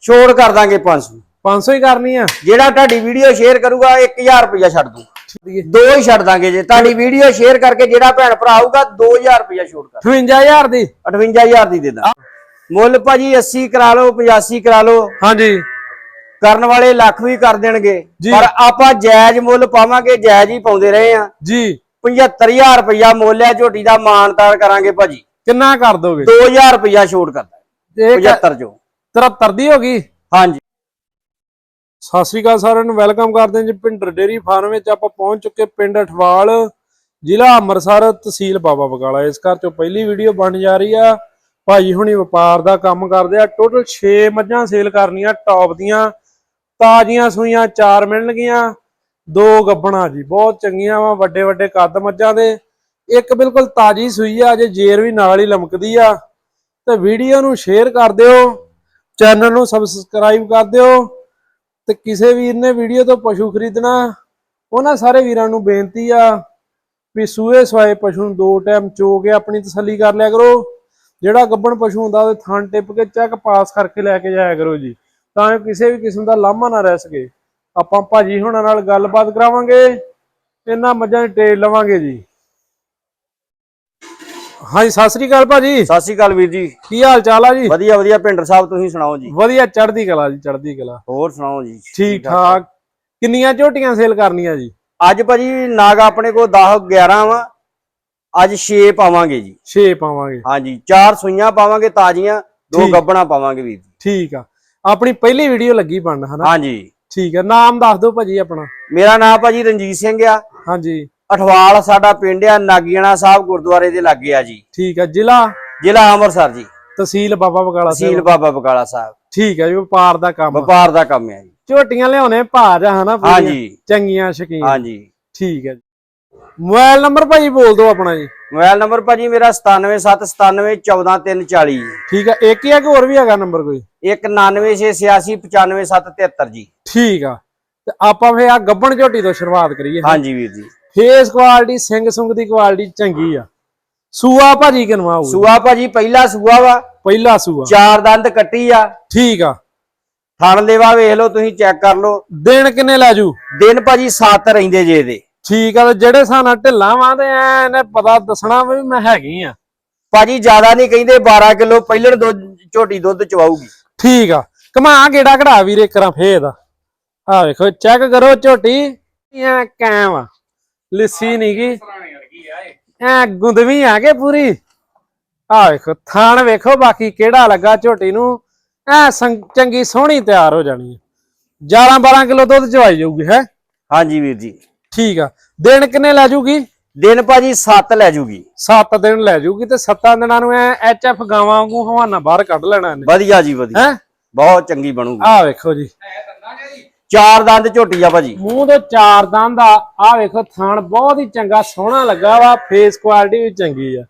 ਛੋੜ ਕਰ ਦਾਂਗੇ 500 500 ਹੀ ਕਰਨੀ ਆ। ਜਿਹੜਾ ਤੁਹਾਡੀ ਵੀਡੀਓ ਸ਼ੇਅਰ ਕਰੂਗਾ 1000 ਰੁਪਇਆ ਛੱਡ ਦੂੰ ਦੋ ਹੀ ਛੱਡ ਦਾਂਗੇ ਜੇ। ਤੁਹਾਡੀ ਵੀਡੀਓ ਸ਼ੇਅਰ ਕਰਕੇ ਜਿਹੜਾ ਭੈਣ ਭਰਾ ਆਊਗਾ 2000 ਰੁਪਇਆ ਛੋੜ ਕਰ। 58000 ਦੀ। 58000 ਦੀ ਦੇ ਦਾਂ। ਮੁੱਲ ਭਾਜੀ 80 ਕਰਾ ਲਓ 85 ਕਰਾ ਲਓ। ਹਾਂਜੀ। ਕਰਨ ਵਾਲੇ ਲੱਖ ਵੀ ਕਰ ਦੇਣਗੇ। ਪਰ ਆਪਾਂ ਜਾਇਜ਼ ਮੁੱਲ ਪਾਵਾਂਗੇ ਜਾਇਜ਼ ਹੀ ਪਾਉਂਦੇ ਰਹੇ ਆ। ਜੀ। 75000 ਰੁਪਇਆ ਮੁੱਲ ਹੈ ਝੋਟੀ ਦਾ ਮਾਨਤਾਨ ਕਰਾਂਗੇ ਭਾਜੀ। ਕਿੰਨਾ ਕਰ ਦੋਗੇ? 2000 ਰੁਪਇਆ ਛੋੜ ਕਰਦਾ ਇਹ 75 ਚੋਂ। 73 ਦੀ ਹੋ ਗਈ? ਹਾਂਜੀ। ਸਤਿ ਸ੍ਰੀ ਅਕਾਲ ਸਾਰਿਆਂ ਨੂੰ ਵੈਲਕਮ ਕਰਦੇ ਹਾਂ ਜੀ ਪਿੰਡ ਡੇਰੀ ਫਾਰਮ ਵਿੱਚ। ਆਪਾਂ ਪਹੁੰਚ ਚੁੱਕੇ ਪਿੰਡ ਅਠਵਾਲ ਜ਼ਿਲ੍ਹਾ ਅੰਮ੍ਰਿਤਸਰ ਤਹਿਸੀਲ ਬਾਬਾ ਬਕਾਲਾ ਇਸ ਘਰ ਚੋਂ ਪਹਿਲੀ ਵੀਡੀਓ ਬਣ ਜਾ ਰਹੀ ਆ। ਭਾਜੀ ਹੁਣੀ ਵਪਾਰ ਦਾ ਕੰਮ ਕਰਦੇ ਆ। ਟੋਟਲ 6 ਮੱਝਾਂ ਸੇਲ ਕਰਨੀਆਂ ਟੌਪ ਦੀਆਂ। ਤਾਜ਼ੀਆਂ ਸੂਈਆਂ ਚਾਰ ਮਿਲਣਗੀਆਂ। ਦੋ ਗੱਬਣਾ ਜੀ ਬਹੁਤ ਚੰਗੀਆਂ ਵਾ ਵੱਡੇ ਵੱਡੇ ਕੱਦ ਮੱਝਾਂ ਦੇ। ਇੱਕ ਬਿਲਕੁਲ ਤਾਜ਼ੀ ਸੂਈ ਆ ਅਜੇ ਜੇਰ ਵੀ ਨਾਲ ਹੀ ਲਮਕਦੀ ਆ। ਤੇ ਵੀਡੀਓ ਨੂੰ ਸ਼ੇਅਰ ਕਰ ਦਿਓ। ਚੈਨਲ ਨੂੰ ਸਬਸਕ੍ਰਾਈਬ ਕਰ ਦਿਓ ਤੇ ਕਿਸੇ ਵੀਰ ਨੇ ਵੀਡੀਓ ਤੋਂ ਪਸ਼ੂ ਖਰੀਦਣਾ, ਉਹਨਾਂ ਸਾਰੇ ਵੀਰਾਂ ਨੂੰ ਬੇਨਤੀ ਆ ਵੀ ਸੂਏ ਸਵਾਏ ਪਸ਼ੂ ਨੂੰ ਦੋ ਟਾਈਮ ਚੋ ਕੇ ਆਪਣੀ ਤਸੱਲੀ ਕਰ ਲਿਆ ਕਰੋ। ਜਿਹੜਾ ਗੱਬਣ ਪਸ਼ੂ ਹੁੰਦਾ, ਉਹਦੇ ਥਣ ਟਿੱਪ ਕੇ ਚੈੱਕ ਪਾਸ ਕਰਕੇ ਲੈ ਕੇ ਜਾਇਆ ਕਰੋ ਜੀ। ਤਾਂ ਜੋ ਕਿਸੇ ਵੀ ਕਿਸਮ ਦਾ ਲਾਮਾ ਨਾ ਰਹਿ ਸਕੇ। ਆਪਾਂ ਭਾਜੀ ਹੁਣਾਂ ਨਾਲ ਗੱਲਬਾਤ ਕਰਾਵਾਂਗੇ ਇਹਨਾਂ ਮੱਝਾਂ ਦੀ ਟੇਲ ਲਵਾਂਗੇ ਜੀ। ਹਾਂਜੀ ਸਤਿ ਸ੍ਰੀ ਅਕਾਲ ਭਾਜੀ। ਸਤਿ ਸ਼੍ਰੀ ਅਕਾਲ ਵੀਰ ਜੀ। ਕੀ ਹਾਲ ਚਾਲ ਆ ਜੀ? ਵਧੀਆ ਵਧੀਆ ਪਿੰਡਰ ਸਾਹਿਬ ਤੁਸੀਂ ਸੁਣਾਓ ਜੀ? ਵਧੀਆ ਚੜ੍ਹਦੀ ਕਲਾ ਜੀ ਚੜ੍ਹਦੀ ਕਲਾ। ਹੋਰ ਸੁਣਾਓ ਜੀ? ਠੀਕ ਠਾਕ। ਕਿੰਨੀਆਂ ਝੋਟੀਆਂ ਸੇਲ ਕਰਨੀਆਂ ਜੀ? ਅੱਜ ਭਾਜੀ ਨਾਗ ਆਪਣੇ ਕੋਲ 10 11 ਵਾ। ਅੱਜ 6 ਪਾਵਾਂਗੇ ਜੀ। 6 ਪਾਵਾਂਗੇ। ਹਾਂਜੀ ਚਾਰ ਸੂਈਆਂ ਪਾਵਾਂਗੇ ਤਾਜ਼ੀਆਂ ਦੋ। ਗੱਬਣਾ ਪਾਵਾਂਗੇ ਵੀਰ ਜੀ। ਠੀਕ ਆ। ਆਪਣੀ ਪਹਿਲੀ ਵੀਡੀਓ ਲੱਗੀ ਬਣਨ ਹਨਾ? ਹਾਂਜੀ। ਠੀਕ ਆ। ਨਾਮ ਦੱਸ ਦਿਓ ਭਾਜੀ ਆਪਣਾ। ਮੇਰਾ ਨਾਮ ਭਾਜੀ ਰਣਜੀਤ ਸਿੰਘ ਆ। ਹਾਂਜੀ। ਅਠਵਾਲ ਸਾਡਾ ਪਿੰਡ ਆ ਨਾਗੀਆਣਾ ਸਾਹਿਬ ਗੁਰਦੁਆਰੇ ਦੇ ਲਾਗੇ ਆ ਜੀ। ਠੀਕ ਆ ਜ਼ਿਲ੍ਹਾ? ਜ਼ਿਲ੍ਹਾ ਅੰਮ੍ਰਿਤਸਰ ਜੀ। ਤਹਿਸੀਲ ਬਾਬਾ ਬਕਾਲਾ ਤਹਿਸੀਲ ਸਾਹਿਬ ਬਾਬਾ ਬਕਾਲਾ ਸਾਹਿਬ। ਠੀਕ ਆ ਜੀ ਵਪਾਰ ਦਾ ਕੰਮ। ਵਪਾਰ ਦਾ ਕੰਮ ਹੈ ਜੀ। ਝੋਟੀਆਂ ਲਿਆਉਣੇ ਭਾਜ ਹਨਾ? ਹਾਂਜੀ। ਚੰਗੀਆਂ ਸ਼ਕੀਨ। ਹਾਂਜੀ। ਠੀਕ ਹੈ ਜੀ। ਮੋਬਾਈਲ ਨੰਬਰ ਭਾਜੀ ਬੋਲ ਦਿਓ ਆਪਣਾ ਜੀ। ਮੋਬਾਈਲ ਨੰਬਰ ਭਾਜੀ ਮੇਰਾ 9779714340 ਠੀਕ ਆ ਇੱਕ ਹੀ ਆ ਕਿ ਹੋਰ ਵੀ ਹੈਗਾ ਨੰਬਰ ਕੋਈ? 1968895773 ਜੀ। ਠੀਕ ਆ। ਤੇ ਆਪਾਂ ਫੇ ਆ ਗੱਬਣ ਝੋਟੀ ਤੋਂ ਸ਼ੁਰੂਆਤ ਕਰੀਏ ਹਾਂਜੀ ਵੀਰ ਜੀ। ਫੇਸ ਕੁਆਲਿਟੀ ਸਿੰਘ ਸੁੰਗ ਦੀ ਕੁਆਲਿਟੀ ਚੰਗੀ ਆ। ਸੂਆ ਭਾਜੀ ਕਿਨਵਾ ਹੋਊ ਸੂਆ ਭਾਜੀ ਪਹਿਲਾ ਸੂਆ ਵਾ। ਪਹਿਲਾ ਸੂਆ। ਚਾਰ ਦੰਦ ਕੱਟੀ ਆ। ਠੀਕ ਆ। ਥਣ ਲੇਵਾ ਵੇਖ ਲਓ ਤੁਸੀਂ ਚੈੱਕ ਕਰ ਲਓ। ਦਿਨ ਕਿੰਨੇ ਲੈ ਜੂ? ਦਿਨ ਭਾਜੀ 7 ਰਹਿੰਦੇ ਜੇ ਇਹਦੇ। ਠੀਕ ਆ ਤੇ ਜਿਹੜੇ ਸਾਨਾ ਢਿੱਲਾ ਵਾਂ ਤੇ ਐ ਨੇ ਪਤਾ ਦੱਸਣਾ ਵੀ ਮੈਂ ਹੈਗੀ ਆ। ਭਾਜੀ ਜ਼ਿਆਦਾ ਨਹੀਂ ਕਹਿੰਦੇ 12 ਕਿਲੋ ਪਹਿਲਣ ਦੁੱਧ ਝੋਟੀ ਦੁੱਧ ਚਵਾਊਗੀ। ਠੀਕ ਆ। ਕਮਾ ਗੇੜਾ ਕਢਾ ਵੀਰੇ ਕਰਾਂ ਫੇਰ। ਦਾ ਆ ਵੇਖੋ ਚੈੱਕ ਕਰੋ ਝੋਟੀ ਐ ਕੈਮ ਆ? ਲਿੱਸੀ ਨੀ ਗੀ ਐ ਗੁੰਦਵੀ ਆ ਕੇ ਪੂਰੀ। ਆ ਵੇਖੋ ਥਾਣ ਵੇਖੋ ਬਾਕੀ ਕਿਹੜਾ ਲੱਗਾ ਝੋਟੀ ਨੂੰ। ਐ ਚੰਗੀ ਸੋਹਣੀ ਤਿਆਰ ਹੋ ਜਾਣੀ ਹੈ। 11 12 ਕਿਲੋ ਦੁੱਧ ਚਵਾਈ ਜਾਊਗੀ ਹੈ? ਹਾਂਜੀ ਵੀਰ ਜੀ। ਠੀਕ ਆ। ਦਿਨ ਕਿੰਨੇ ਲੈ ਜੂਗੀ ਦਿਨ ਭਾਜੀ 7 ਲੈ ਜੂਗੀ 7 ਦਿਨ ਲੈ ਜੂਗੀ ਤੇ 7 ਦਿਨਾਂ ਨੂੰ ਐ ਐਚਐਫ ਗਾਵਾਂ ਵਾਂਗੂ ਹਵਾਨਾ ਬਾਹਰ ਕੱਢ ਲੈਣਾ ਇਹਨੇ। ਵਧੀਆ ਜੀ ਵਧੀਆ। ਹੈ? ਬਹੁਤ ਚੰਗੀ ਬਣੂਗੀ। ਆ ਵੇਖੋ ਜੀ। ਚਾਰ ਦੰਦ ਝੋਟੀ ਆ ਭਾਜੀ। ਮੂੰਹ ਦੇ ਚਾਰ ਦੰਦ ਆ। ਆ ਵੇਖੋ ਥਣ ਬਹੁਤ ਹੀ ਚੰਗਾ ਸੋਹਣਾ ਲੱਗਾ ਵਾ। ਫੇਸ ਕੁਆਲਿਟੀ ਵੀ ਚੰਗੀ ਆ।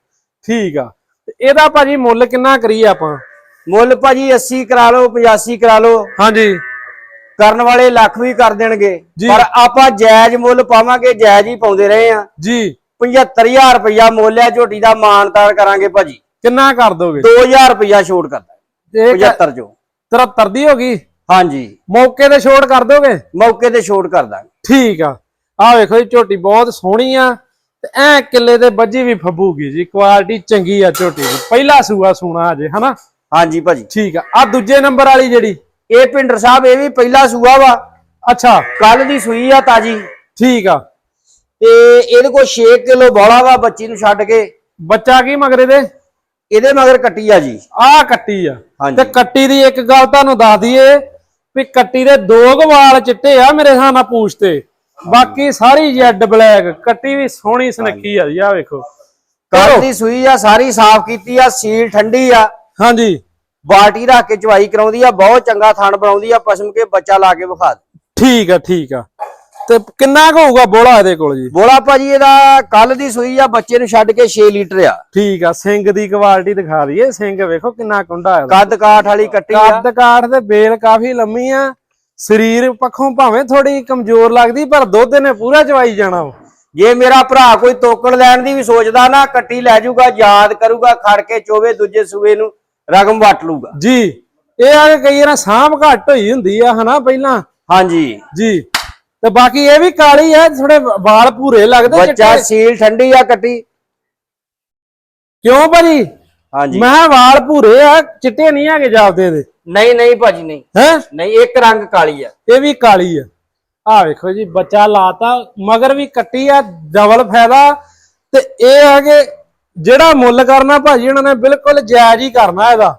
ਠੀਕ ਆ। ਤੇ ਇਹਦਾ ਭਾਜੀ ਮੁੱਲ ਕਿੰਨਾ ਕਰੀਏ ਆਪਾਂ? ਮੁੱਲ ਭਾਜੀ 80 ਕਰਾ ਲਓ 85 ਕਰਾ ਲਓ। ਹਾਂਜੀ। ਕਰਨ ਵਾਲੇ ਲੱਖ ਵੀ ਕਰ ਦੇਣਗੇ। ਜੀ। ਪਰ ਆਪਾਂ ਜਾਇਜ਼ ਮੁੱਲ ਪਾਵਾਂਗੇ ਜਾਇਜ਼ ਹੀ ਪਾਉਂਦੇ ਰਹੇ ਆ। ਜੀ। 75000 ਰੁਪਇਆ ਮੁੱਲ ਹੈ ਝੋਟੀ ਦਾ ਮਾਨਤਾਨ ਕਰਾਂਗੇ ਭਾਜੀ। ਕਿੰਨਾ ਕਰ ਦੋਗੇ? 2000 ਰੁਪਇਆ ਛੋੜ ਕਰਦਾ। ਇਹ 75 ਚੋਂ। 73 ਦੀ ਹੋ ਗਈ? ਹਾਂਜੀ। ਮੌਕੇ ਤੇ ਛੋਟ ਕਰ ਦੋਗੇ? ਮੌਕੇ ਤੇ ਛੋੜ ਕਰ ਦਾਂਗੇ। ਠੀਕ ਆ। ਆ ਵੇਖੋ ਜੀ ਝੋਟੀ ਬਹੁਤ ਸੋਹਣੀ ਆ ਤੇ ਐ ਕਿੱਲੇ ਤੇ ਬੱਜੀ ਵੀ ਫੱਬੂਗੀ ਜੀ। ਕੁਆਲਿਟੀ ਚੰਗੀ ਆ ਝੋਟੀ ਦੀ। ਪਹਿਲਾ ਸੂਆ ਸੂਣਾ ਅਜੇ ਹਨਾ? ਹਾਂਜੀ ਭਾਜੀ। ਠੀਕ ਆ। ਆ ਦੂਜੇ ਨੰਬਰ ਵਾਲੀ ਜਿਹੜੀ? ਇਹ ਪਿੰਡਰ ਸਾਹਿਬ ਇਹ ਵੀ ਪਹਿਲਾ ਸੂਆ ਵਾ। ਅੱਛਾ। ਕੱਲ ਦੀ ਸੂਈ ਆ ਤਾਜੀ। ਠੀਕ ਆ। ਤੇ ਇਹਦੇ ਕੋਲ 6 ਕਿਲੋ ਬੋਲਾ ਵਾ ਬੱਚੀ ਨੂੰ ਛੱਡ ਕੇ। ਬੱਚਾ ਕੀ ਮਗਰੇ ਦੇ ਇਹਦੇ ਮਗਰ ਕੱਟੀ ਆ ਜੀ। ਆਹ ਕੱਟੀ ਆ। ਤੇ ਕੱਟੀ ਦੀ ਇੱਕ ਗੱਲ ਤੁਹਾਨੂੰ ਦੱਸ ਦਈਏ ਵੀ ਕੱਟੀ ਦੇ ਦੋ ਕੁ ਵਾਲ ਚਿੱਟੇ ਆ ਮੇਰੇ ਹਿਸਾਬ ਨਾਲ ਪੂਛ ਤੇ। ਬਾਕੀ ਸਾਰੀ ਜੈਡ ਬਲੈਕ ਕੱਟੀ ਵੀ ਸੋਹਣੀ ਸੁਨੱਖੀ ਆ ਜੀ ਆ ਵੇਖੋ। ਦੀ ਸੂਈ ਆ ਸਾਰੀ ਸਾਫ਼ ਕੀਤੀ ਆ ਸੀਲ ਠੰਡੀ ਆ। ਹਾਂਜੀ। ਬਾਲਟੀ ਰੱਖ ਕੇ ਚਵਾਈ ਕਰਾਉਂਦੀ ਆ ਬਹੁਤ ਚੰਗਾ ਥਣ ਬਣਾਉਂਦੀ ਆ ਪਸ਼ਮ ਕੇ ਬੱਚਾ ਲਾ ਕੇ ਵਿਖਾ ਠੀਕ ਆ ਠੀਕ ਆ। ਤੇ ਕਿੰਨਾ ਕੁ ਹੋਊਗਾ ਬੋਲਾ ਇਹਦੇ ਕੋਲ ਜੀ? ਬੋਲਾ ਭਾਜੀ ਇਹਦਾ ਕੱਲ ਦੀ ਸੂਈ ਆ ਬੱਚੇ ਨੂੰ ਛੱਡ ਕੇ 6 ਲੀਟਰ ਆ। ਠੀਕ ਆ ਸਿੰਘ ਦੀ ਕੁਆਲਿਟੀ ਦਿਖਾ ਦਈਏ ਸਿੰਘ ਵੇਖੋ ਕਿੰਨਾ ਕੁੰਡਾ ਹੈ ਕੱਦ ਕਾਠ ਵਾਲੀ ਕੱਟੀ ਆ। ਕੱਦ ਕਾਠ ਤੇ ਬੇਲ ਕਾਫੀ ਲੰਮੀ ਆ ਸਰੀਰ ਪੱਖੋਂ ਭਾਵੇਂ ਥੋੜੀ ਕਮਜ਼ੋਰ ਲੱਗਦੀ ਪਰ ਦੁੱਧ ਨੇ ਪੂਰਾ ਚਵਾਈ ਜਾਣਾ ਵਾ। ਜੇ ਮੇਰਾ ਭਰਾ ਕੋਈ ਤੋਕੜ ਲੈਣ ਦੀ ਵੀ ਸੋਚਦਾ ਨਾ ਕੱਟੀ ਲੈ ਜਾਊਗਾ ਯਾਦ ਕਰੂਗਾ ਖੜ ਕੇ ਚੋਵੇ ਦੂਜੇ ਸੂਏ ਨੂੰ ਰਗਮ ਵਟ ਲੂਗਾ ਜੀ ਇਹ ਆ ਕਿ ਕਈ ਵਾਰ ਸਾਂਭ ਘੱਟ ਹੋਈ ਹੁੰਦੀ ਆ ਹਨਾ ਪਹਿਲਾਂ? ਹਾਂਜੀ। ਜੀ। ਤੇ ਬਾਕੀ ਇਹ ਵੀ ਕਾਲੀ ਆ ਥੋੜੇ ਵਾਲ ਭੂਰੇ ਲੱਗਦੇ ਬੱਚਾ। ਸੀਲ ਠੰਡੀ ਆ ਕੱਟੀ। ਕਿਉਂ ਭਾਜੀ? ਹਾਂਜੀ। ਮੈਂ ਵਾਲ ਭੂਰੇ ਆ ਚਿੱਟੇ ਨਹੀਂ ਹੈਗੇ ਜਾਪਦੇ ਦੇ ਨਹੀਂ ਨਹੀਂ ਭਾਜੀ ਨਹੀਂ। ਹੈ? ਨਹੀਂ ਇੱਕ ਰੰਗ ਕਾਲੀ ਆ। ਇਹ ਵੀ ਕਾਲੀ ਆ। ਆ ਵੇਖੋ ਜੀ ਬੱਚਾ ਲਾਤਾ ਮਗਰ ਵੀ ਕੱਟੀ ਆ ਡਬਲ ਫਾਇਦਾ। ਤੇ ਇਹ ਆ ਕਿ ਜਿਹੜਾ ਮੁੱਲ ਕਰਨਾ ਭਾਜੀ ਉਹਨਾਂ ਨੇ ਬਿਲਕੁਲ ਜਾਇਜ਼ ਹੀ ਕਰਨਾ ਇਹਦਾ।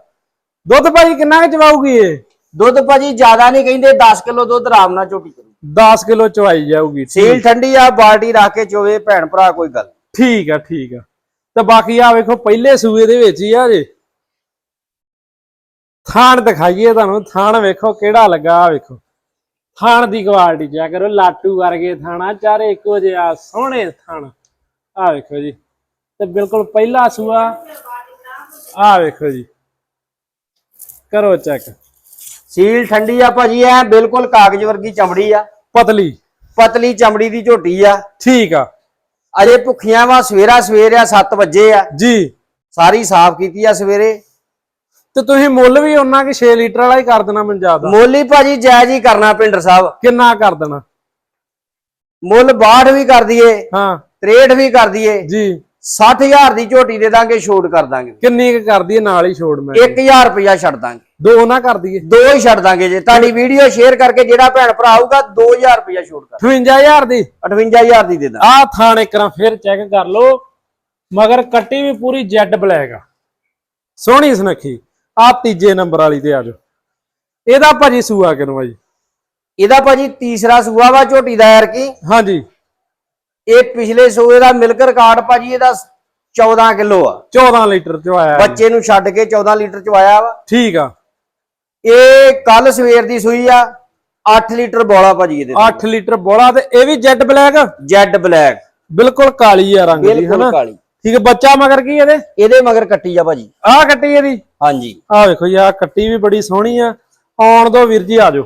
ਦੁੱਧ ਭਾਜੀ ਕਿੰਨਾ ਕੁ ਚਵਾਊਗੀ ਇਹ? ਦੁੱਧ ਭਾਜੀ ਜ਼ਿਆਦਾ ਨਹੀਂ ਕਹਿੰਦੇ 10 ਕਿਲੋ ਦੁੱਧ ਆਰਾਮ ਨਾਲ ਝੋਟੀ ਕਰੂ 10 ਕਿਲੋ ਚਵਾਈ ਜਾਊਗੀ ਸੀਲ ਠੰਡੀ ਆ ਬਾਲਟੀ ਰੱਖ ਕੇ ਚੋਵੇ ਭੈਣ ਭਰਾ ਕੋਈ ਗੱਲ ਠੀਕ ਆ ਠੀਕ ਆ। ਤੇ ਬਾਕੀ ਆ ਵੇਖੋ ਪਹਿਲੇ ਸੂਏ ਦੇ ਵਿੱਚ ਹੀ ਆ ਜੇ। ਥਾਣ ਦਿਖਾਈਏ ਤੁਹਾਨੂੰ ਥਾਣ ਵੇਖੋ ਕਿਹੜਾ ਲੱਗਾ ਆ ਵੇਖੋ। ਥਾਣ ਦੀ ਕੁਆਲਿਟੀ ਚੈੱਕ ਕਰੋ ਲਾਟੂ ਵਰਗੇ ਥਾਣਾ ਚਾਰੇ ਇੱਕੋ ਜਿਹਾ ਸੋਹਣੇ ਥਾਣ। ਆ ਵੇਖੋ ਜੀ। ਤੇ ਬਿਲਕੁਲ ਪਹਿਲਾ ਸੂਆ ਆ ਵੇਖੋ ਜੀ। ਕਰੋ ਚੈੱਕ ਸੀਲ ਠੰਡੀ ਆ ਭਾਜੀ ਐ ਬਿਲਕੁਲ ਕਾਗਜ਼ ਵਰਗੀ ਚਮੜੀ ਆ। ਪਤਲੀ। ਪਤਲੀ ਚਮੜੀ ਦੀ ਝੋਟੀ ਆ। ਠੀਕ ਆ। ਅਜੇ ਭੁੱਖੀਆਂ ਵਾ ਸਵੇਰਾ ਸਵੇਰ ਆ 7 ਵਜੇ ਆ। ਜੀ। ਸਾਰੀ ਸਾਫ਼ ਕੀਤੀ ਆ ਸਵੇਰੇ। ਤੇ ਤੁਸੀਂ ਮੁੱਲ ਵੀ ਉਹਨਾਂ ਕਿ 6 ਲੀਟਰ ਵਾਲਾ ਹੀ ਕਰ ਦੇਣਾ ਪੰਜਾਬ ਦਾ ਮੁੱਲ ਹੀ ਭਾਜੀ ਜਾਇਜ਼ ਹੀ ਕਰਨਾ ਪਿੰਡਰ ਸਾਹਿਬ। ਕਿੰਨਾ ਕਰ ਦੇਣਾ? ਮੁੱਲ 62 ਵੀ ਕਰ ਦਈਏ ਹਾਂ। 63 ਵੀ ਕਰ ਦਈਏ। ਜੀ। 60000 ਦੀ ਝੋਟੀ ਦੇ ਦਾਂਗੇ ਛੋਟ ਕਰ ਦਾਂਗੇ। ਕਿੰਨੀ ਕੁ ਕਰਦੀ ਹੈ ਨਾਲ ਹੀ ਛੋੜ ਮੈਂ। 1000 ਰੁਪਇਆ ਛੱਡ ਦਾਂਗੇ। ਦੋ ਨਾ ਕਰ ਦਈਏ। ਦੋ ਹੀ ਛੱਡ ਦਾਂਗੇ ਜੇ। ਤੁਹਾਡੀ ਵੀਡੀਓ ਸ਼ੇਅਰ ਕਰਕੇ ਜਿਹੜਾ ਭੈਣ ਭਰਾ ਆਊਗਾ 2000 ਰੁਪਇਆ ਛੋਟ ਕਰ 58000 ਦੀ? 58000 ਦੀ ਦੇ ਦਾਂ ਆਹ ਥਾਣ ਇੱਕ ਵਾਰ ਫਿਰ ਚੈੱਕ ਕਰ ਲਓ। ਮਗਰ ਕੱਟੀ ਵੀ ਪੂਰੀ ਜੈਡ ਬਲੈਕ ਆ। ਸੋਹਣੀ ਸੁਨੱਖੀ। ਆ ਤੀਜੇ ਨੰਬਰ ਵਾਲੀ ਤੇ ਆ ਜਾਓ। ਇਹਦਾ ਭਾਜੀ ਸੂਆ ਕਿਨੂੰ ਆ ਜੀ? ਇਹਦਾ ਭਾਜੀ ਤੀਸਰਾ ਸੂਆ ਵਾ ਝੋਟੀ ਦਾ ਯਾਰ ਕੀ? ਹਾਂਜੀ। ਇਹ ਪਿਛਲੇ ਸੂਏ ਦਾ ਮਿਲਕ ਰਿਕਾਰਡ ਭਾਜੀ ਇਹਦਾ 14 ਕਿਲੋ ਆ। 14 ਲੀਟਰ ਚ ਆਇਆ। ਬੱਚੇ ਨੂੰ ਛੱਡ ਕੇ 14 ਲੀਟਰ ਚ ਆਇਆ ਵਾ। ਠੀਕ ਆ। ਇਹ ਕੱਲ ਸਵੇਰ ਦੀ ਸੂਈ ਆ 8 ਲੀਟਰ ਬੋਲਾ ਭਾਜੀ ਇਹਦੇ 8 ਲੀਟਰ ਬੋਲਾ ਤੇ ਇਹ ਵੀ ਜੈਡ ਬਲੈਕ? Jet black. ਬਿਲਕੁਲ ਕਾਲੀ ਆ ਰੰਗ ਦੀ ਬਿਲਕੁਲ ਹਨਾ? ਕਾਲੀ। ਠੀਕ ਹੈ ਬੱਚਾ ਮਗਰ ਕੀ ਇਹਦੇ? ਇਹਦੇ ਮਗਰ ਕੱਟੀ ਆ ਭਾਜੀ। ਆਹ ਕੱਟੀ ਇਹਦੀ? ਹਾਂਜੀ। ਆਹ ਵੇਖੋ ਜੀ ਆਹ ਕੱਟੀ ਵੀ ਬੜੀ ਸੋਹਣੀ ਆ। ਆਉਣ ਦੋ ਵੀਰ ਜੀ ਆ ਜਾਓ।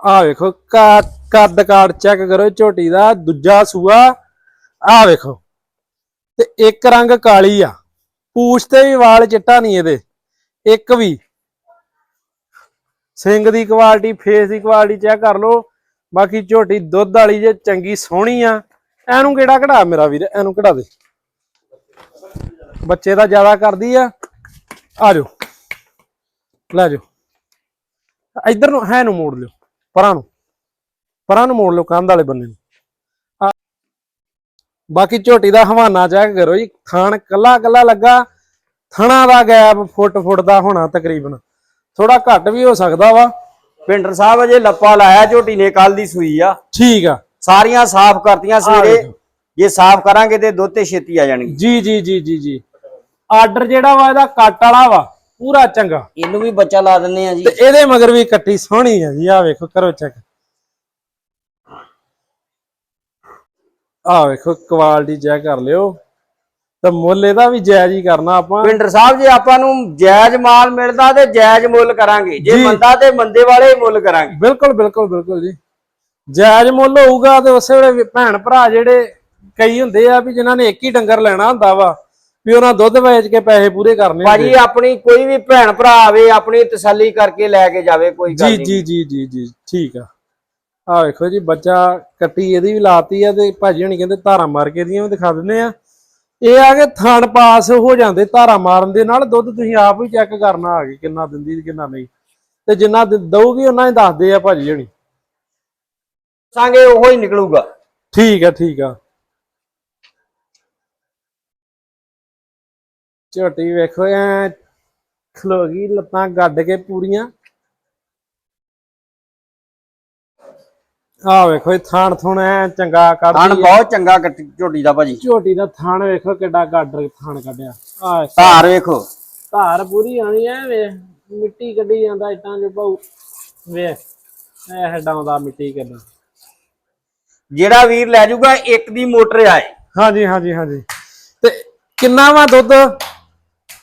ਆਹ ਵੇਖੋ ਕਾ- ਕੱਦ ਕਾੜ ਚੈੱਕ ਕਰੋ ਝੋਟੀ ਦਾ, ਦੂਜਾ ਸੂਆ ਆ ਵੇਖੋ। ਤੇ ਇੱਕ ਰੰਗ ਕਾਲੀ ਆ। ਪੂਛ ਤੇ ਵੀ ਵਾਲ ਚਿੱਟਾ ਨਹੀਂ ਇਹਦੇ। ਇੱਕ ਵੀ। ਸਿੰਗ ਦੀ ਕੁਆਲਿਟੀ ਫੇਸ ਦੀ ਕੁਆਲਿਟੀ ਚੈੱਕ ਕਰ ਲਓ। ਬਾਕੀ ਝੋਟੀ ਦੁੱਧ ਵਾਲੀ ਜੇ ਚੰਗੀ ਸੋਹਣੀ ਆ। ਇਹਨੂੰ ਕਿਹੜਾ ਕਢਾ ਮੇਰਾ ਵੀਰ? ਇਹਨੂੰ ਕਢਾ ਦੇ। ਬੱਚੇ ਦਾ ਜ਼ਿਆਦਾ ਕਰਦੀ ਆ। ਆ ਜਾਓ। ਲੈ ਜਾਓ। ਇੱਧਰ ਨੂੰ, ਹੈ ਨੂੰ ਮੋੜ ਲਿਓ। ਪਰਾਂ ਨੂੰ। ਪਰਾਂ ਨੂੰ ਮੋੜ ਲਿਓ ਕੰਧ ਵਾਲੇ ਬੰਨੇ ਨੂੰ। ਆ- ਬਾਕੀ ਝੋਟੀ ਦਾ ਹਵਾਨਾ ਚੈੱਕ ਕਰੋ ਜੀ। ਥਾਣ ਕੱਲਾ ਕੱਲਾ ਲੱਗਾ ਥਣਾ ਦਾ ਗੈਪ ਫੁੱਟ ਫੁੱਟ ਦਾ ਹੋਣਾ ਤਕਰੀਬਨ। ਥੋੜਾ ਘੱਟ ਵੀ ਹੋ ਸਕਦਾ ਵਾ। ਪਿੰਡਰ ਸਾਹਿਬ ਅਜੇ ਲੱਪਾ ਲਾਇਆ ਝੋਟੀ ਨੇ ਕੱਲ ਦੀ ਸੂਈ ਆ। ਠੀਕ ਆ। ਸਾਰੀਆਂ ਸਾਫ਼ ਕਰਤੀਆਂ ਸਵੇਰੇ। ਜੇ ਸਾਫ਼ ਕਰਾਂਗੇ ਤੇ ਦੁੱਧ ਤੇ ਛੇਤੀ ਆ ਜਾਣਗੇ। ਜੀ ਜੀ ਜੀ ਜੀ ਜੀ। ਆਰਡਰ ਜਿਹੜਾ ਵਾ ਇਹਦਾ ਕੱਟ ਵਾਲਾ ਵਾ। ਪੂਰਾ ਚੰਗਾ। ਇਹਨੂੰ ਵੀ ਬੱਚਾ ਲਾ ਦਿੰਨੇ ਆ ਜੀ। ਤੇ ਇਹਦੇ ਮਗਰ ਵੀ ਕੱਟੀ ਸੋਹਣੀ ਆ ਜੀ। ਆ ਵੇਖੋ ਕਰੋ ਚੈੱਕ ਆ ਵੇਖੋ ਕੁਆਲਿਟੀ ਚੈੱਕ ਕਰ ਲਿਓ। ਤੇ ਮੁੱਲ ਇਹਦਾ ਵੀ ਜਾਇਜ਼ ਹੀ ਕਰਨਾ ਆਪਾਂ। ਪਿੰਡਰ ਸਾਹਿਬ ਜੇ ਆਪਾਂ ਨੂੰ ਜਾਇਜ਼ ਮਾਲ ਮਿਲਦਾ ਤੇ ਜਾਇਜ਼ ਮੁੱਲ ਕਰਾਂਗੇ। ਜੇ ਜੀ। ਮੰਦਾ ਤੇ ਮੰਦੇ ਵਾਲੇ ਹੀ ਮੁੱਲ ਕਰਾਂਗੇ। ਬਿਲਕੁਲ ਬਿਲਕੁਲ ਬਿਲਕੁਲ ਜੀ। ਜਾਇਜ਼ ਮੁੱਲ ਹੋਊਗਾ ਤੇ ਉਸੇ ਵੇਲੇ ਭੈਣ ਭਰਾ ਜਿਹੜੇ ਕਈ ਹੁੰਦੇ ਆ ਵੀ ਜਿਨ੍ਹਾਂ ਨੇ ਇੱਕ ਹੀ ਡੰਗਰ ਲੈਣਾ ਹੁੰਦਾ ਵਾ ਵੀ ਉਹਨਾਂ ਦੁੱਧ ਵੇਚ ਕੇ ਪੈਸੇ ਪੂਰੇ ਕਰਨੇ ਭਾਜੀ ਆਪਣੀ ਕੋਈ ਵੀ ਭੈਣ ਭਰਾ ਆਵੇ ਆਪਣੀ ਤਸੱਲੀ ਕਰਕੇ ਲੈ ਕੇ ਜਾਵੇ ਕੋਈ ਗੱਲ ਜੀ ਨਹੀਂ। ਜੀ ਜੀ ਜੀ ਜੀ ਠੀਕ ਆ। ਆ ਵੇਖੋ ਜੀ ਬੱਚਾ ਕੱਟੀ ਇਹਦੀ ਵੀ ਲਾਤੀ ਆ ਤੇ ਭਾਜੀ ਹਣੀ ਕਹਿੰਦੇ ਧਾਰਾ ਮਾਰ ਕੇ ਇਹਦੀਆਂ ਵੀ ਦਿਖਾ ਦਿੰਦੇ ਆ। ਇਹ ਆ ਕਿ ਥਣ ਪਾਸ ਹੋ ਜਾਂਦੇ ਧਾਰਾ ਮਾਰਨ ਦੇ ਨਾਲ ਦੁੱਧ ਤੁਸੀਂ ਆਪ ਹੀ ਚੈੱਕ ਕਰਨਾ ਆ ਗਈ ਕਿੰਨਾ ਦਿੰਦੀ ਤੇ ਕਿੰਨਾ ਨਹੀਂ। ਤੇ ਜਿੰਨਾ ਦਊਗੀ ਉਹਨਾਂ ਹੀ ਦੱਸਦੇ ਆ ਭਾਜੀ ਹਣੀ। ਸਾਂਗੇ ਉਹੋ ਹੀ ਨਿਕਲੂਗਾ। ਠੀਕ ਆ ਠੀਕ ਆ। ਝੋਟੀ ਵੇਖੋ ਐ ਖਲੋ ਗਈ ਲੱਤਾਂ ਗੱਡ ਕੇ ਪੂਰੀਆਂ। ਆ ਵੇਖੋ ਇਹ ਥਾਣ ਥੁਣ ਐ ਚੰਗਾ ਥਣ ਕੱਢਦੀ ਐ। ਬਹੁਤ ਚੰਗਾ ਕੱਟੀ ਝੋਟੀ ਦਾ ਭਾਜੀ। ਝੋਟੀ ਦਾ ਥਾਣ ਵੇਖੋ ਕਿੱਡਾ ਗੱਡ ਥਾਣ ਕੱਢਿਆ। ਆ ਧਾਰ ਵੇਖੋ। ਧਾਰ ਪੂਰੀ ਆਣੀ ਐ ਵੇ ਮਿੱਟੀ ਕੱਢੀ ਜਾਂਦਾ ਇਟਾਂ ਜੋ ਪਾਉ ਵੇ ਐ ਹਡਾਉਂਦਾ ਮਿੱਟੀ ਕਿੱਦਾਂ। ਜਿਹੜਾ ਵੀਰ ਲੈ ਜਾਊਗਾ ਇੱਕ ਦੀ ਮੋਟਰ ਆਏ ਹਾਂਜੀ ਹਾਂਜੀ ਹਾਂਜੀ। ਤੇ ਕਿੰਨਾ ਵਾ ਦੁੱਧ?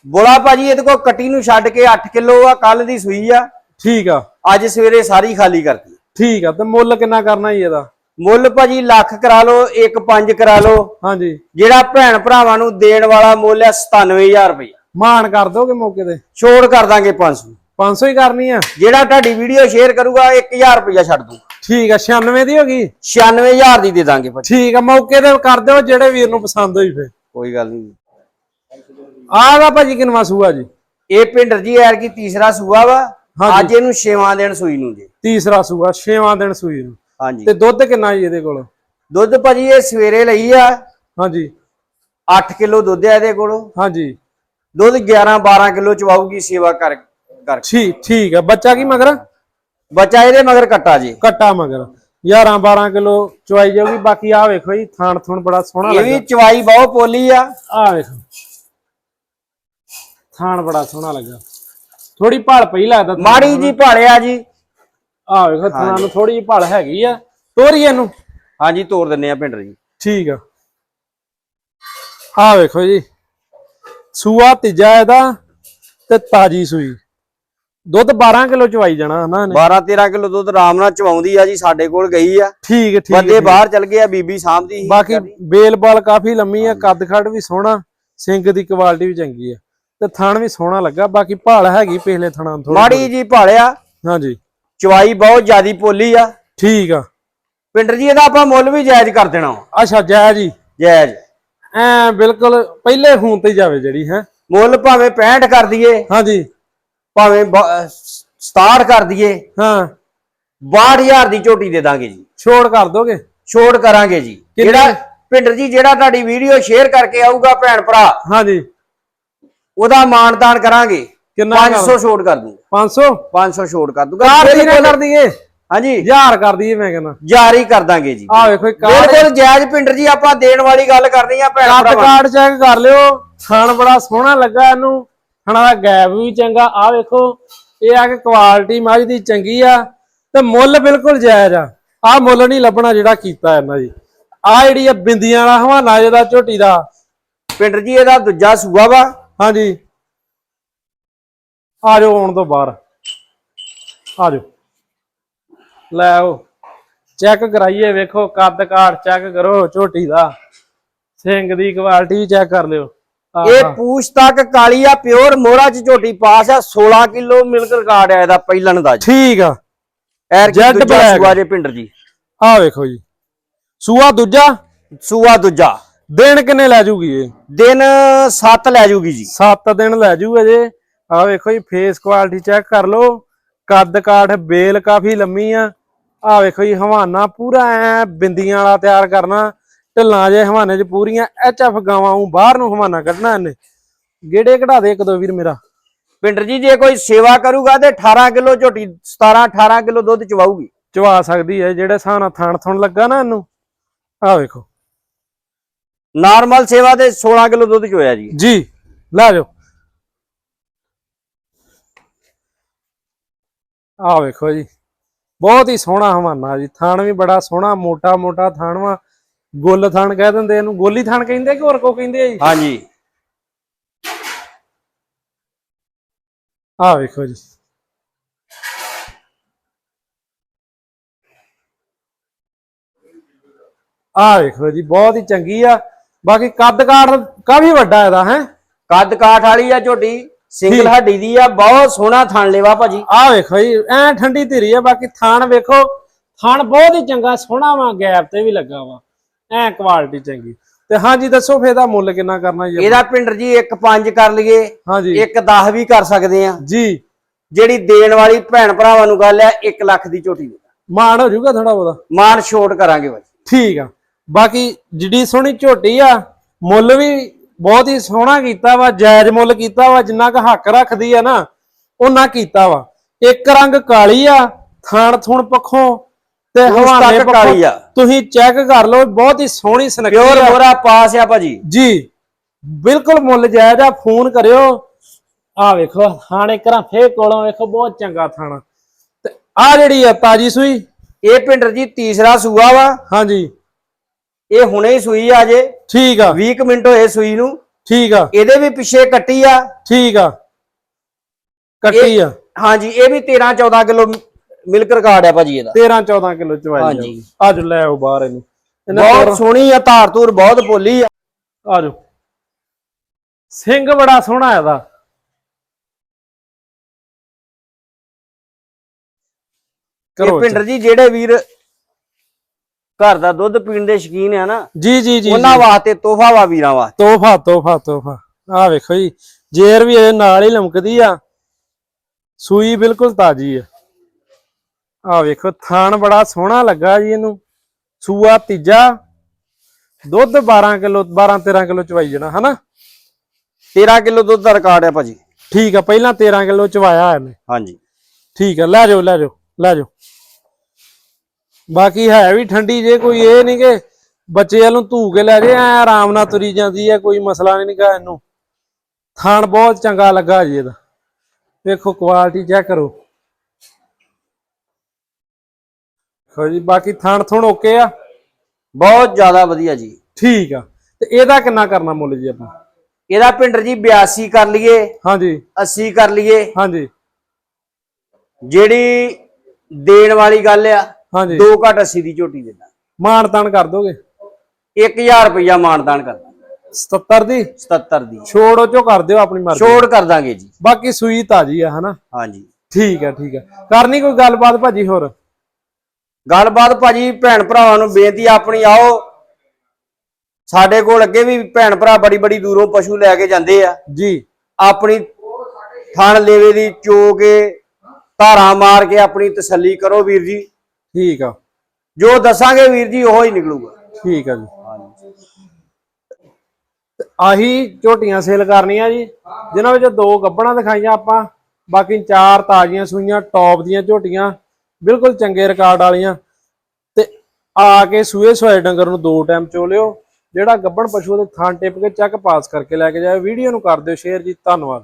ਬੋਲਾ ਭਾਜੀ ਇਹਦੇ ਕੋਲ ਕੱਟੀ ਨੂੰ ਛੱਡ ਕੇ 8 ਕਿਲੋ ਆ ਕੱਲ ਦੀ ਸੂਈ ਆ। ਠੀਕ ਆ। ਅੱਜ ਸਵੇਰੇ ਸਾਰੀ ਖਾਲੀ ਕਰਤੀ। ਠੀਕ ਆ ਤੇ ਮੁੱਲ ਕਿੰਨਾ ਕਰਨਾ ਜੀ ਇਹਦਾ? ਮੁੱਲ ਭਾਜੀ ਲੱਖ ਕਰਾ ਲਓ 1.5 ਕਰਾ ਲਓ। ਹਾਂਜੀ। ਜਿਹੜਾ ਭੈਣ ਭਰਾਵਾਂ ਨੂੰ ਦੇਣ ਵਾਲਾ ਮੁੱਲ ਹੈ 97000 ਰੁਪਏ ਮਾਨ ਕਰ ਦੋਗੇ ਮੌਕੇ ਤੇ? ਛੋੜ ਕਰ ਦਾਂਗੇ 500 500 ਹੀ ਕਰਨੀ ਆ? ਜਿਹੜਾ ਤੁਹਾਡੀ ਵੀਡੀਓ ਸ਼ੇਅਰ ਕਰੂਗਾ 1000 ਰੁਪਇਆ ਛੱਡ ਦੂੰ ਠੀਕ ਆ 96 ਦੀ ਹੋ ਗਈ? 96000 ਦੀ ਦੇ ਦਾਂਗੇ ਭਾਜੀ। ਠੀਕ ਆ ਮੌਕੇ ਤੇ ਕਰ ਦਿਓ ਜਿਹੜੇ ਵੀਰ ਨੂੰ ਪਸੰਦ ਹੋਈ ਫੇ ਕੋਈ ਗੱਲ ਨਹੀਂ। ਆਹ ਦਾ ਭਾਜੀ ਕਿਨਵਾ ਸੂਆ ਜੀ? ਇਹ ਪਿੰਡਰ ਜੀ ਐਰ ਕੀ ਤੀਸਰਾ ਸੂਆ ਵਾ। ਅੱਜ ਇਹਨੂੰ ਛੇਵਾਂ ਦਿਨ ਸੂਈ ਨੂੰ ਜੀ। ਤੀਸਰਾ ਸੂਆ ਛੇਵਾਂ ਦਿਨ ਸੂਈ ਨੂੰ। ਹਾਂਜੀ। ਤੇ ਦੁੱਧ ਕਿੰਨਾ ਜੀ ਇਹਦੇ ਕੋਲ? ਦੁੱਧ ਭਾਜੀ ਇਹ ਸਵੇਰੇ ਲਈ ਆ। ਹਾਂਜੀ। 8 ਕਿਲੋ ਦੁੱਧ ਆ ਇਹਦੇ ਕੋਲੋਂ। ਹਾਂਜੀ। ਦੁੱਧ 11 12 ਕਿਲੋ ਚਵਾਉਗੀ ਸੇਵਾ ਕਰ ਕਰ ਠੀਕ ਠੀਕ ਆ। ਬੱਚਾ ਕੀ ਮਗਰ? ਬੱਚਾ ਇਹਦੇ ਮਗਰ ਕੱਟਾ ਜੀ। ਕੱਟਾ ਮਗਰ। 11 12 ਕਿਲੋ ਚੁਆਈ ਜਾਊਗੀ। ਬਾਕੀ ਆ ਵੇਖੋ ਜੀ ਥਾਣ ਥੁਣ ਬੜਾ ਸੋਹਣਾ ਇਹ ਲੱਗਾ ਵੀ ਚਵਾਈ ਬਹੁਤ ਪੋਲੀ ਆ। ਆ ਵੇਖੋ। ਥਾਣ ਬੜਾ ਸੋਹਣਾ ਲੱਗਾ ਥੋੜੀ ਭਾਲ ਪਈ ਲੱਗਦਾ ਮਾੜੀ ਜੀ ਭਾਲਿਆ ਜੀ। ਆ ਵੇਖੋ ਥਾਣ ਨੂੰ ਥੋੜੀ ਜਿਹੀ ਭਾਲ ਹੈਗੀ ਆ। ਤੋਰੀ ਇਹਨੂੰ। ਹਾਂਜੀ ਤੋੜ ਦਿੰਨੇ ਆ ਪਿੰਡਰ ਜੀ। ਠੀਕ ਆ। ਆ ਵੇਖੋ ਜੀ। ਸੂਆ ਤੀਜਾ ਇਹਦਾ ਤੇ ਤਾਜੀ ਸੂਈ। ਦੁੱਧ 12 ਕਿਲੋ ਚਵਾਈ ਜਾਣਾ ਹਨਾ ਇਹਨੇ। 12 13 ਕਿਲੋ ਦੁੱਧ ਆਰਾਮ ਨਾਲ ਚਵਾਉਂਦੀ ਆ ਜੀ ਸਾਡੇ ਕੋਲ ਗਈ ਆ। ਠੀਕ ਹੈ, ਠੀਕ ਬੰਦੇ ਹੈ। ਬਾਹਰ ਚਲ ਗਏ ਆ ਬੀਬੀ ਸਾਂਭਦੀ ਸੀ। ਬਾਕੀ ਬੇਲ ਬਾਲ ਕਾਫੀ ਲੰਮੀ ਆ ਕੱਦ ਖੜ ਵੀ ਸੋਹਣਾ ਸਿੰਗ ਦੀ ਕੁਆਲਿਟੀ ਵੀ ਚੰਗੀ ਆ। ਤੇ ਥਣ ਵੀ ਸੋਹਣਾ ਲੱਗਾ ਬਾਕੀ ਭਾਲ ਹੈਗੀ ਪਿਛਲੇ ਥਣਾਂ ਤੋਂ ਮਾੜੀ ਜੀ ਭਾਲਿਆ ਹਾਂਜੀ। ਚਵਾਈ ਬਹੁਤ ਜ਼ਿਆਦੀ ਪੋਲੀ ਆ। ਠੀਕ ਆ। ਪਿੰਡਰ ਜੀ ਇਹਦਾ ਆਪਾਂ ਮੁੱਲ ਵੀ ਜਾਇਜ਼ ਕਰ ਦੇਣਾ। ਅੱਛਾ ਜੈ ਜੀ। ਜਾਇਜ਼। ਐ ਬਿਲਕੁਲ ਪਹਿਲੇ ਫੋਨ ਤੇ ਜਾਵੇ ਜਿਹੜੀ ਹੈ। ਮੁੱਲ ਭਾਵੇਂ 65 ਕਰ ਦਈਏ। ਹਾਂਜੀ। ਭਾਵੇਂ 67 ਕਰ ਦਈਏ। ਹਾਂ। 62000 ਦੀ ਝੋਟੀ ਦੇ ਦਾਂਗੇ ਜੀ। ਛੋੜ ਕਰ ਦੋਗੇ? ਛੋੜ ਕਰਾਂਗੇ ਜੀ? ਜਿਹੜਾ ਪਿੰਡਰ ਜੀ ਜਿਹੜਾ ਤੁਹਾਡੀ ਵੀਡੀਓ ਸ਼ੇਅਰ ਕਰਕੇ ਆਊਗਾ ਭੈਣ ਭਰਾ। ਹਾਂਜੀ। ਉਹਦਾ ਮਾਨਦਾਨ ਕਰਾਂਗੇ। ਕਿੰਨਾ 500 ਛੋੜ ਕਰ ਦੂੰਗਾ। 500 500 ਛੋੜ ਕਰ ਦੂੰਗਾ। ਕਾਰ ਦੀ ਨਾ ਕਰ ਦਈਏ ਹਾਂਜੀ। ਹਜ਼ਾਰ ਕਰ ਦਈਏ ਮੈਂ ਕਹਿੰਦਾ। ਜਾਰੀ ਕਰ ਦਾਂਗੇ ਜੀ। ਆ ਵੇਖੋ ਬਿਲਕੁਲ ਜਾਇਜ਼ ਪਿੰਡਰ ਜੀ ਆਪਾਂ ਦੇਣ ਵਾਲੀ ਗੱਲ ਕਰਨੀ ਆ ਭੈਣ ਭਰਾਵਾਂ ਕਾਰਡ ਚੈੱਕ ਕਰ ਲਿਓ। ਥਣ ਬੜਾ ਸੋਹਣਾ ਲੱਗਾ ਇਹਨੂੰ। ਥਣਾ ਦਾ ਗੈਪ ਵੀ ਚੰਗਾ। ਆ ਵੇਖੋ ਇਹ ਆ ਕਿ ਕੁਆਲਿਟੀ ਮੱਝ ਦੀ ਚੰਗੀ ਆ। ਤੇ ਮੁੱਲ ਬਿਲਕੁਲ ਜਾਇਜ਼ ਆ। ਆ ਮੁੱਲ ਨਹੀਂ ਲੱਭਣਾ ਜਿਹੜਾ ਕੀਤਾ ਇਹਨਾਂ ਜੀ। ਆ ਜਿਹੜੀ ਆ ਬਿੰਦੀਆਂ ਵਾਲਾ ਹਵਾਨਾ ਜਿਹਦਾ ਝੋਟੀ ਦਾ। ਪਿੰਡਰ ਜੀ ਇਹਦਾ ਦੂਜਾ ਸੂਆ ਵਾ। ਹਾਂਜੀ। ਆ ਜਾਓ ਆਉਣ ਤੋਂ ਬਾਹਰ। ਆ ਜਾਓ। ਲੈ ਆਓ। ਚੈੱਕ ਕਰਾਈਏ ਵੇਖੋ ਕੱਦ ਕਾਠ ਚੈੱਕ ਕਰੋ ਝੋਟੀ ਦਾ। ਸਿੰਘ ਦੀ ਕੁਆਲਿਟੀ ਚੈੱਕ ਕਰ ਲਿਓ। ਇਹ ਪੂਛ ਤੱਕ ਕਾਲੀ ਆ ਪਿਓਰ ਮੋਹਰਾ ਚ ਝੋਟੀ ਪਾਸ ਆ 16 ਕਿਲੋ ਮਿਲਕ ਰਿਕਾਰਡ ਆ ਇਹਦਾ ਪਹਿਲਣ ਦਾ ਠੀਕ ਆ। ਐਰ ਕੀ Jet ਦੂਜਾ black। ਸੂਆ ਜੇ ਪਿੰਡਰ ਜੀ ਆ ਵੇਖੋ ਜੀ। ਸੂਆ ਦੂਜਾ? ਸੂਆ ਦੂਜਾ। ਦਿਨ ਕਿੰਨੇ ਲੈ ਜੂਗੀ ਇਹ? ਦਿਨ 7 ਲੈ ਜੂਗੀ ਜੀ। 7 ਦਿਨ ਲੈ ਜੂ। ਅਜੇ ਆ ਵੇਖੋ ਜੀ ਫੇਸ ਕੁਆਲਿਟੀ ਚੈੱਕ ਕਰ ਲਓ। ਕੱਦ ਕਾਠ ਬੇਲ ਕਾਫੀ ਲੰਮੀ ਆ। ਆ ਵੇਖੋ ਜੀ ਹਵਾਨਾ ਪੂਰਾ ਐ ਬਿੰਦੀਆਂ ਵਾਲਾ ਤਿਆਰ ਕਰਨਾ। ਢਿੱਲਾਂ ਜੇ ਹਵਾਨੇ ਚ ਪੂਰੀਆਂ ਐਚ ਐਫ ਗਾਵਾਂ ਨੂੰ ਬਾਹਰ ਨੂੰ ਹਵਾਨਾ ਕੱਢਣਾ ਇਹਨੇ। ਗੇੜੇ ਕਢਾ ਦੇ ਇੱਕ ਦੋ ਵੀਰ ਮੇਰਾ। ਪਿੰਡਰ ਜੀ ਜੇ ਕੋਈ ਸੇਵਾ ਕਰੂਗਾ ਤੇ 18 ਕਿਲੋ ਝੋਟੀ 17 18 ਕਿਲੋ ਦੁੱਧ ਚਵਾਊਗੀ। ਚਵਾ ਸਕਦੀ ਹੈ ਜਿਹੜੇ ਨਾਲ ਥਣ ਥਣ ਲੱਗਾ ਨਾ ਇਹਨੂੰ। ਆ ਵੇਖੋ। ਨਾਰਮਲ ਸੇਵਾ ਤੇ 16 ਕਿਲੋ ਦੁੱਧ ਚੋਇਆ ਜੀ? ਜੀ ਲੈ ਜਾਓ। ਆ ਵੇਖੋ ਜੀ ਬਹੁਤ ਹੀ ਸੋਹਣਾ ਹਵਾਨਾ ਜੀ ਥਾਣ ਵੀ ਬੜਾ ਸੋਹਣਾ ਮੋਟਾ ਮੋਟਾ ਥਾਣ ਵਾ ਗੁੱਲ ਥਾਣ ਕਹਿ ਦਿੰਦੇ ਇਹਨੂੰ ਗੋਲੀ ਥਾਣ ਕਹਿੰਦੇ ਕਿ ਹੋਰ ਕੋ ਕਹਿੰਦੇ ਆ ਜੀ? ਹਾਂਜੀ। ਆ ਵੇਖੋ ਜੀ। ਆ ਵੇਖੋ ਜੀ ਬਹੁਤ ਹੀ ਚੰਗੀ ਆ ਬਾਕੀ ਕੱਦ ਕਾਠ ਕਾਫੀ ਵੱਡਾ ਇਹਦਾ ਹੈ? ਕੱਦ ਕਾਠ ਵਾਲੀ ਆ ਝੋਟੀ ਸਿੰਗਲ ਹੱਡੀ ਦੀ ਆ ਬਹੁਤ ਸੋਹਣਾ ਥਣ ਲੇਵਾ ਭਾਜੀ। ਆ ਵੇਖੋ ਜੀ ਐ ਠੰਡੀ ਧੀਰੀ ਆ ਬਾਕੀ ਥਾਣ ਵੇਖੋ ਥਾਣ ਬਹੁਤ ਹੀ ਚੰਗਾ ਸੋਹਣਾ ਵਾ ਗੈਪ ਤੇ ਵੀ ਲੱਗਾ ਵਾ। ਐ ਕੁਆਲਿਟੀ ਚੰਗੀ। ਤੇ ਹਾਂਜੀ ਦੱਸੋ ਫੇਰ ਦਾ ਮੁੱਲ ਕਿੰਨਾ ਕਰਨਾ ਜੀ ਇਹਦਾ ਪਿੰਡਰ ਜੀ 1.5 ਕਰ ਲਈਏ ਹਾਂਜੀ। 1.10 ਵੀ ਕਰ ਸਕਦੇ ਆ। ਜੀ। ਜਿਹੜੀ ਦੇਣ ਵਾਲੀ ਭੈਣ ਭਰਾਵਾਂ ਨੂੰ ਗੱਲ ਆ 1 ਲੱਖ ਦੀ ਝੋਟੀ ਦੇ ਮਾਣ ਹੋ ਜਾਊਗਾ ਥੋੜਾ ਬਹੁਤਾ। ਮਾਨ ਛੋਟ ਕਰਾਂਗੇ ਭਾਜੀ। ਠੀਕ ਆ। ਬਾਕੀ ਜਿੱਡੀ ਸੋਹਣੀ ਝੋਟੀ ਆ ਮੁੱਲ ਵੀ ਬਹੁਤ ਹੀ ਸੋਹਣਾ ਕੀਤਾ ਵਾ ਜਾਇਜ਼ ਮੁੱਲ ਕੀਤਾ ਵਾ ਜਿੰਨਾ ਕੁ ਹੱਕ ਰੱਖਦੀ ਆ ਨਾ ਉਹਨਾਂ ਕੀਤਾ ਵਾ। ਇੱਕ ਰੰਗ ਕਾਲੀ ਆ ਥਾਣ ਥੁਣ ਪੱਖੋਂ ਤੇ ਹਵਾਨੇ ਕਾਲੀ ਆ। ਤੁਸੀਂ ਚੈੱਕ ਕਰ ਲਓ ਬਹੁਤ ਹੀ ਸੋਹਣੀ ਸੁਨੱਖੀ ਪਿਓਰ ਮੋਰਾ ਪਾਸ ਆ ਭਾਜੀ। ਜੀ ਬਿਲਕੁਲ ਮੁੱਲ ਜਾਇਜ਼ ਆ ਫੋਨ ਕਰਿਓ। ਆ ਵੇਖੋ ਥਾਣੇ ਕਰਾਂ ਫੇਰ ਕੋਲੋਂ ਵੇਖੋ ਬਹੁਤ ਚੰਗਾ ਥਾਣਾ। ਤੇ ਆ ਜਿਹੜੀ ਆ ਤਾਜੀ ਸੂਈ। ਇਹ ਪਿੰਡਰ ਜੀ ਤੀਸਰਾ ਸੂਆ ਵਾ। ਹਾਂਜੀ। ਇਹ ਹੁਣੇ ਹੀ ਸੂਈ ਆ ਜੇ। ਠੀਕ ਆ। 20 ਕੁ ਮਿੰਟ ਹੋਏ ਸੂਈ ਨੂੰ। ਠੀਕ ਆ। ਇਹਦੇ ਵੀ ਪਿੱਛੇ ਕੱਟੀ ਆ। ਠੀਕ ਆ। ਕੱਟੀ ਆ। ਹਾਂਜੀ ਇਹ ਵੀ 13 14 ਕਿਲੋ ਮਿਲਕ ਰਿਕਾਰਡ ਆ ਭਾਜੀ ਇਹਦਾ। 13 14 ਕਿਲੋ ਚਵਾਈ ਹਾਂਜੀ। ਅੱਜ ਲੈ ਆਓ ਬਾਹਰ ਇਹਨੂੰ। ਬਹੁਤ ਸੋਹਣੀ ਆ ਧਾਰ ਧੂਰ ਬਹੁਤ ਬੋਲੀ ਆ। ਆ ਜਾਓ ਸਿੰਘ ਬੜਾ ਸੋਹਣਾ ਇਹਦਾ। ਇਹ ਪਿੰਡਰ ਜੀ ਜਿਹੜੇ ਵੀਰ ਘਰ ਦਾ ਦੁੱਧ ਪੀਣ ਦੇ ਸ਼ਕੀਨ ਆ ਨਾ ਜੀ ਜੀ ਜੀ ਉਹਨਾਂ ਵਾਸਤੇ ਤੋਹਫਾ ਵਾ ਵੀਰਾਂ ਵਾਸਤੇ। ਤੋਹਫਾ ਤੋਹਫਾ ਤੋਹਫਾ। ਆ ਵੇਖੋ ਜੀ ਜੇਰ ਵੀ ਇਹਦੇ ਨਾਲ ਹੀ ਲਮਕਦੀ ਆ ਸੂਈ ਬਿਲਕੁਲ ਤਾਜੀ ਆ। ਆ ਵੇਖੋ ਥਾਣ ਬੜਾ ਸੋਹਣਾ ਲੱਗਾ ਜੀ ਇਹਨੂੰ। ਸੂਆ ਤੀਜਾ ਦੁੱਧ 12 ਕਿਲੋ 12 13 ਕਿਲੋ ਚਵਾਈ ਜਣਾ ਹਨਾ? 13 ਕਿਲੋ ਦੁੱਧ ਦਾ ਰਿਕਾਰਡ ਆ ਭਾਜੀ। ਠੀਕ ਆ ਪਹਿਲਾਂ 13 ਕਿਲੋ ਚਵਾਇਆ ਇਹਨੇ। ਹਾਂਜੀ। ਠੀਕ ਆ ਲੈ ਜਾਓ ਲੈ ਜਾਓ ਲੈ ਜਾਓ। ਬਾਕੀ ਹੈ ਵੀ ਠੰਡੀ ਜੇ ਕੋਈ ਇਹ ਨਹੀਂ ਕਿ ਬੱਚੇ ਵੱਲੋਂ ਧੂ ਕੇ ਲੈ ਜੇ ਐ ਆਰਾਮ ਨਾਲ ਤੁਰੀ ਜਾਂਦੀ ਹੈ ਕੋਈ ਮਸਲਾ ਨਹੀਂ ਨਿਕਾ ਇਹਨੂੰ। ਥਾਣ ਬਹੁਤ ਚੰਗਾ ਲੱਗਾ ਜੀ ਇਹਦਾ। ਵੇਖੋ ਕੁਆਲਿਟੀ ਚੈੱਕ ਕਰੋ। ਖੋ ਜੀ ਬਾਕੀ ਥਾਣ ਥੁਣ ਓਕੇ ਆ? ਬਹੁਤ ਜ਼ਿਆਦਾ ਵਧੀਆ ਜੀ। ਠੀਕ ਆ। ਤੇ ਇਹਦਾ ਕਿੰਨਾ ਕਰਨਾ ਮੁੱਲ ਜੀ ਆਪਾਂ? ਇਹਦਾ ਪਿੰਡਰ ਜੀ 82 ਕਰ ਲਈਏ। ਹਾਂਜੀ। 80 ਕਰ ਲਈਏ। ਹਾਂਜੀ। ਜਿਹੜੀ ਦੇਣ ਵਾਲੀ ਗੱਲ ਆ ਹਾਂਜੀ। 2 ਘਟ 80 ਦੀ ਝੋਟੀ ਦੇਣਾ ਮਾਣ ਤਾਣ ਕਰ ਦੋਗੇ? 1000 ਰੁਪਇਆ ਮਾਨਦਾਨ ਕਰਦਾ 77 ਦੀ? 77 ਦੀ। ਛੋੜ ਚੋਂ ਕਰ ਦਿਓ ਆਪਣੀ ਮਰਜ਼ੀ। ਛੋੜ ਕਰ ਦਾਂਗੇ ਜੀ। ਬਾਕੀ ਸੂਈ ਤਾਜੀ ਆ ਹਨਾ? ਹਾਂਜੀ। ਠੀਕ ਆ ਠੀਕ ਆ। ਕਰਨੀ ਕੋਈ ਗੱਲਬਾਤ ਭਾਜੀ ਹੋਰ? ਗੱਲਬਾਤ ਭਾਜੀ ਭੈਣ ਭਰਾਵਾਂ ਨੂੰ ਬੇਨਤੀ ਆਪਣੀ ਆਓ। ਸਾਡੇ ਕੋਲ ਅੱਗੇ ਵੀ ਭੈਣ ਭਰਾ ਬੜੀ ਬੜੀ ਦੂਰੋਂ ਪਸ਼ੂ ਲੈ ਕੇ ਜਾਂਦੇ ਆ। ਜੀ। ਆਪਣੀ ਥਣ ਲੇਵੇ ਦੀ ਚੋ ਕੇ ਧਾਰਾਂ ਮਾਰ ਕੇ ਆਪਣੀ ਤਸੱਲੀ ਕਰੋ ਵੀਰ ਜੀ। ਠੀਕ ਆ। ਜੋ ਦੱਸਾਂਗੇ ਵੀਰ ਜੀ ਉਹੋ ਹੀ ਨਿਕਲੂਗਾ। ਠੀਕ ਆ ਜੀ। ਤੇ ਆਹੀ ਝੋਟੀਆਂ ਸੇਲ ਕਰਨੀਆਂ ਜੀ ਜਿਨ੍ਹਾਂ ਵਿੱਚ ਦੋ ਗੱਬਣਾ ਦਿਖਾਈਆਂ ਆਪਾਂ ਬਾਕੀ ਚਾਰ ਤਾਜ਼ੀਆਂ ਸੂਈਆਂ ਟੌਪ ਦੀਆਂ ਝੋਟੀਆਂ ਬਿਲਕੁਲ ਚੰਗੇ ਰਿਕਾਰਡ ਵਾਲੀਆਂ। ਤੇ ਆ ਕੇ ਸੂਏ ਸੋਏ ਡੰਗਰ ਨੂੰ ਦੋ ਟਾਈਮ ਚੋ ਲਿਓ ਜਿਹੜਾ ਗੱਬਣ ਪਸ਼ੂ ਦੇ ਥਾਂ ਟਿਪ ਕੇ ਚੱਕ ਪਾਸ ਕਰਕੇ ਲੈ ਕੇ ਜਾਏ ਵੀਡੀਓ ਨੂੰ ਕਰ ਦਿਓ ਸ਼ੇਅਰ ਜੀ ਧੰਨਵਾਦ।